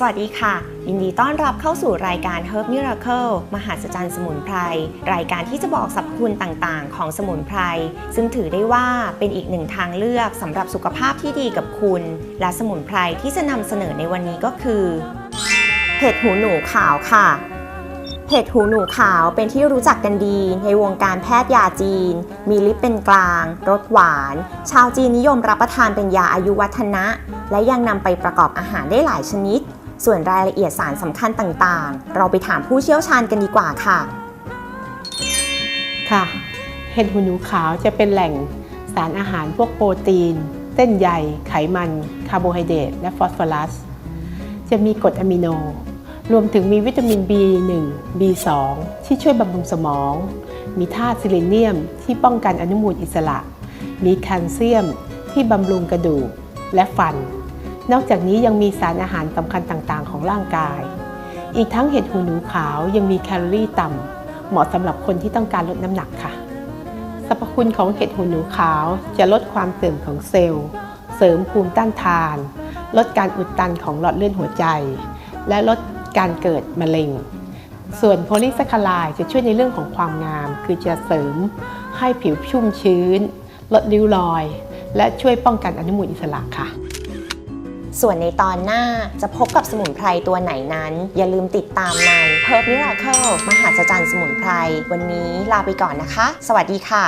สวัสดีค่ะ ยินดีต้อนรับเข้าสู่รายการ Herb Miracle มหาศจรรย์สมุนไพร รายการที่จะบอกสรรพคุณต่างๆ ของสมุนไพร ซึ่งถือได้ว่าเป็นอีกหนึ่งทางเลือกสำหรับสุขภาพที่ดีกับคุณ และสมุนไพรที่จะนำเสนอในวันนี้ก็คือ เห็ดหูหนูขาวค่ะเห็ดหูหนูขาวเป็นที่รู้จักกันดีในวงการแพทย์ยาจีน มีฤทธิ์เป็นกลาง รสหวาน ชาวจีนนิยมรับประทานเป็นยาอายุวัฒนะ และยังนำไปประกอบอาหารได้หลายชนิด ส่วนรายละเอียดสารสำคัญต่างๆ เราไปถามผู้เชี่ยวชาญกันดีกว่าค่ะ ค่ะ เห็ดหูหนูขาวจะเป็นแหล่งสารอาหารพวกโปรตีน เส้นใย ไขมัน คาร์โบไฮเดรต และฟอสฟอรัส จะมีกรดอะมิโน รวมถึงมีวิตามิน B1 B2 ที่ช่วยบำรุงสมอง มีธาตุซิลิเนียมที่ป้องกันอนุมูลอิสระ มีแคลเซียมที่บำรุงกระดูกและฟัน นอกจากนี้ยังมีสารอาหารสำคัญต่างๆ ของร่างกาย อีกทั้งเห็ดหูหนูขาวยังมีแคลอรี่ต่ำเหมาะสำหรับคนที่ต้องการลดน้ำหนักค่ะสรรพคุณของเห็ดหูหนูขาวจะลดความเสื่อมของเซลล์ เสริมภูมิต้านทาน ลดการอุดตันของหลอดเลือดหัวใจ และลดการเกิดมะเร็ง ส่วนโพลีแซคคาไลด์จะช่วยในเรื่องของความงาม คือจะเสริมให้ผิวชุ่มชื้น ลดริ้วรอย และช่วยป้องกันอนุมูลอิสระค่ะ ส่วนในตอนหน้าจะพบกับสมุนไพรตัวไหนนั้น อย่าลืมติดตามใน Herb Miracle มหาศจรรย์สมุนไพร วันนี้ลาไปก่อนนะคะ สวัสดีค่ะ